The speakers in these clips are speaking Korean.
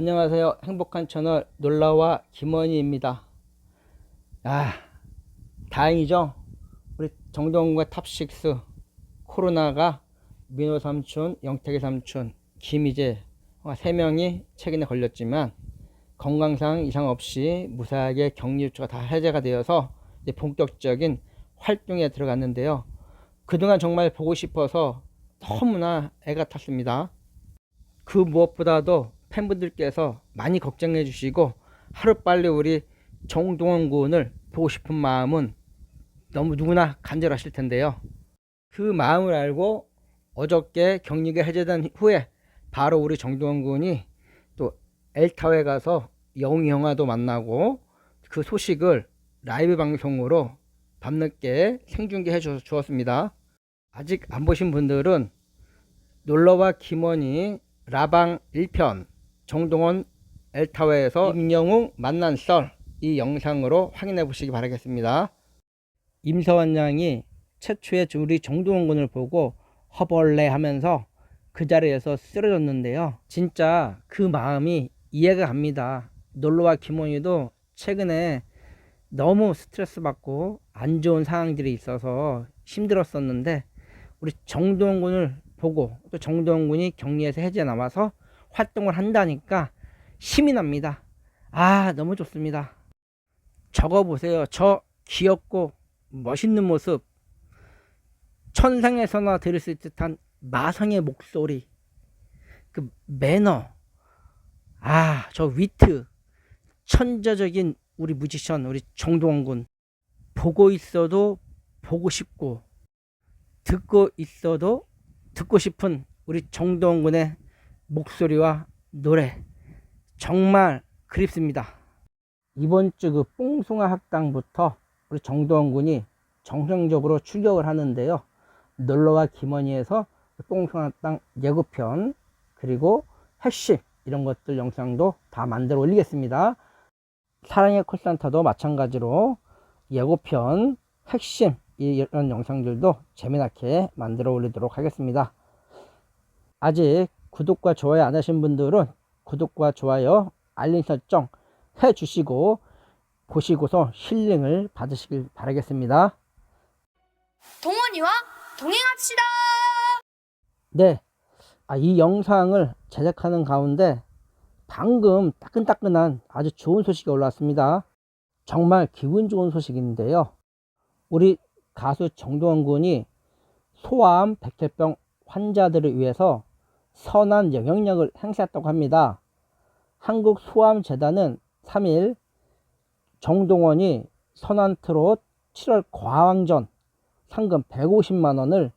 안녕하세요. 행복한 채널 놀라와 김원희입니다. 아, 다행이죠. 우리 정동구의 탑6 코로나가 민호 삼촌, 영택이 삼촌, 김희재 세 명이 최근에 걸렸지만 건강상 이상 없이 무사하게 격리 조치가 다 해제가 되어서 이제 본격적인 활동에 들어갔는데요. 그동안 정말 보고 싶어서 너무나 애가 탔습니다. 그 무엇보다도 팬분들께서 많이 걱정해 주시고 하루빨리 우리 정동원 군을 보고 싶은 마음은 너무 누구나 간절하실 텐데요. 그 마음을 알고 어저께 격리가 해제된 후에 바로 우리 정동원 군이 또 엘타에 가서 영웅 영화도 만나고 그 소식을 라이브 방송으로 밤늦게 생중계해 주- 주었습니다. 아직 안 보신 분들은 놀러와 김원희 라방 1편 정동원 엘타웨에서 임영웅 만난 썰 이 영상으로 확인해 보시기 바라겠습니다. 임서원 양이 최초의 우리 정동원 군을 보고 허벌레 하면서 그 자리에서 쓰러졌는데요. 진짜 그 마음이 이해가 갑니다. 놀러와 김원희도 최근에 너무 스트레스 받고 안 좋은 상황들이 있어서 힘들었었는데 우리 정동원 군을 보고 또 정동원 군이 격리에서 해제 나와서 활동을 한다니까 힘이 납니다. 아, 너무 좋습니다. 적어 보세요. 저 귀엽고 멋있는 모습. 천상에서나 들을 수 있을 듯한 마성의 목소리. 그 매너. 아, 저 위트. 천재적인 우리 뮤지션, 우리 정동원 군. 보고 있어도 보고 싶고, 듣고 있어도 듣고 싶은 우리 정동원 군의 목소리와 노래. 정말 그립습니다. 이번 주 그 뽕숭아 학당부터 우리 정동원 군이 정상적으로 출격을 하는데요. 놀러와 김원희에서 뽕숭아 학당 예고편 그리고 핵심 이런 것들 영상도 다 만들어 올리겠습니다. 사랑의 콜센터도 마찬가지로 예고편 핵심 이런 영상들도 재미나게 만들어 올리도록 하겠습니다. 아직 구독과 좋아요 안 하신 분들은 구독과 좋아요 알림 설정 해 주시고 보시고서 힐링을 받으시길 바라겠습니다. 동원이와 동행합시다. 네. 아, 이 영상을 제작하는 가운데 방금 따끈따끈한 아주 좋은 소식이 올라왔습니다. 정말 기분 좋은 소식인데요. 우리 가수 정동원 군이 소아암 백혈병 환자들을 위해서 선한 영향력을 행사했다고 합니다. 한국 소아암재단은 3일 정동원이 선한 트롯 7월 과왕전 상금 150만 원을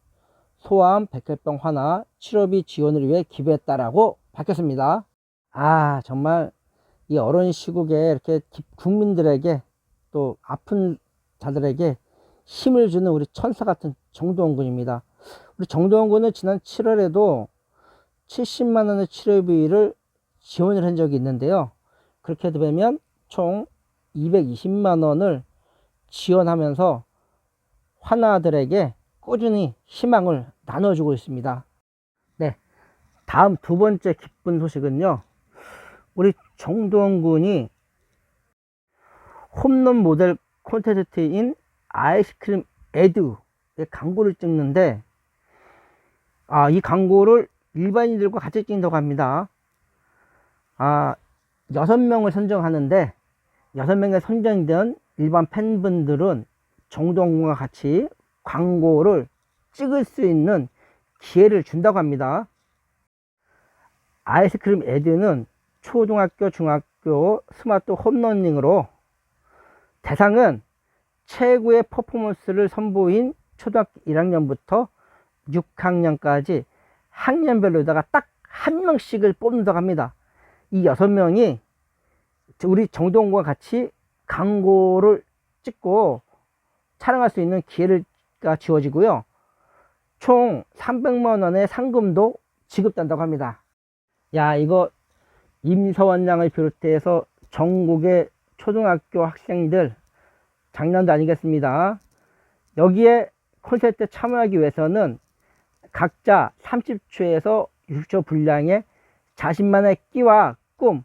소아암 백혈병 환아 치료비 지원을 위해 기부했다라고 밝혔습니다. 아 정말 이 어려운 시국에 이렇게 기- 국민들에게 또 아픈 자들에게 힘을 주는 우리 천사 같은 정동원 군입니다. 우리 정동원 군은 지난 7월에도 70만 원의 치료비를 지원을 한 적이 있는데요. 그렇게 되면 총 220만 원을 지원하면서 환아들에게 꾸준히 희망을 나눠주고 있습니다. 네. 다음 두 번째 기쁜 소식은요. 우리 정동원 군이 홈런 모델 콘테스트인 아이스크림 에듀의 광고를 찍는데, 아, 이 광고를 일반인들과 같이 찍는다고 합니다. 아, 여섯 명을 선정하는데, 여섯 명에 선정된 일반 팬분들은 정동군과 같이 광고를 찍을 수 있는 기회를 준다고 합니다. 아이스크림 에드는 초등학교, 중학교 스마트 홈러닝으로 대상은 최고의 퍼포먼스를 선보인 초등학교 1학년부터 6학년까지 학년별로다가 딱 한 명씩을 뽑는다고 합니다. 이 여섯 명이 우리 정동과 같이 광고를 찍고 촬영할 수 있는 기회가 주어지고요. 총 300만 원의 상금도 지급된다고 합니다. 야, 이거 임서원 양을 비롯해서 전국의 초등학교 학생들 장난도 아니겠습니다. 여기에 콘서트에 참여하기 위해서는 각자 30초에서 60초 분량의 자신만의 끼와 꿈,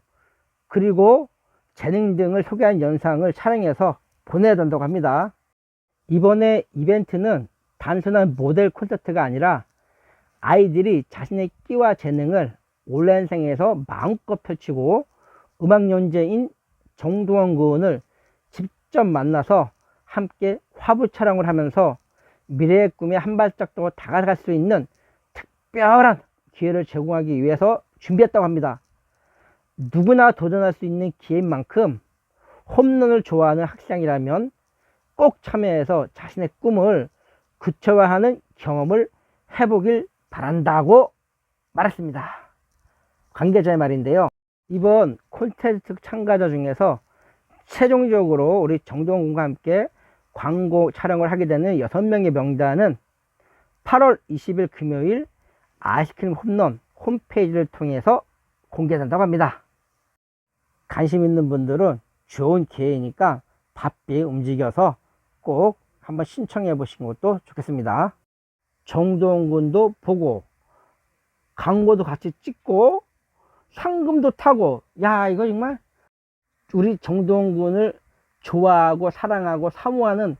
그리고 재능 등을 소개한 영상을 촬영해서 보내야 된다고 합니다. 이번에 이벤트는 단순한 모델 콘서트가 아니라 아이들이 자신의 끼와 재능을 온라인상에서 마음껏 펼치고 음악 연재인 정동원 군을 직접 만나서 함께 화보 촬영을 하면서 미래의 꿈에 한 발짝 더 다가갈 수 있는 특별한 기회를 제공하기 위해서 준비했다고 합니다. 누구나 도전할 수 있는 기회인 만큼 홈런을 좋아하는 학생이라면 꼭 참여해서 자신의 꿈을 구체화하는 경험을 해보길 바란다고 말했습니다. 관계자의 말인데요. 이번 콘테스트 참가자 중에서 최종적으로 우리 정동훈과 함께 광고 촬영을 하게 되는 6명의 명단은 8월 20일 금요일 아이스크림 홈런 홈페이지를 통해서 공개된다고 합니다. 관심 있는 분들은 좋은 기회이니까 바삐 움직여서 꼭 한번 신청해 보시는 것도 좋겠습니다. 정동훈 군도 보고 광고도 같이 찍고 상금도 타고 야 이거 정말 우리 정동훈 군을 좋아하고 사랑하고 사모하는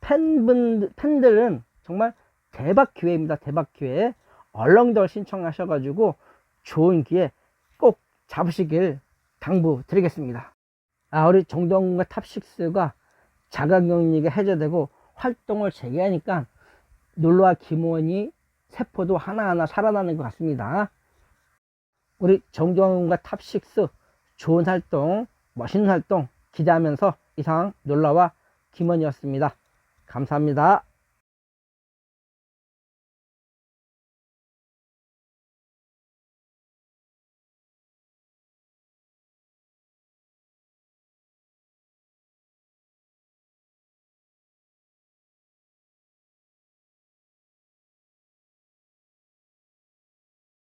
팬분 팬들은 정말 대박 기회입니다. 대박 기회. 얼렁덜 신청하셔가지고 좋은 기회 꼭 잡으시길 당부 드리겠습니다. 아 우리 정동훈과 탑식스가 자가격리가 해제되고 활동을 재개하니까 놀러와 김원이 세포도 하나하나 살아나는 것 같습니다. 우리 정동훈과 탑식스 좋은 활동, 멋있는 활동 기대하면서 이상 놀러와 김원이었습니다. 감사합니다.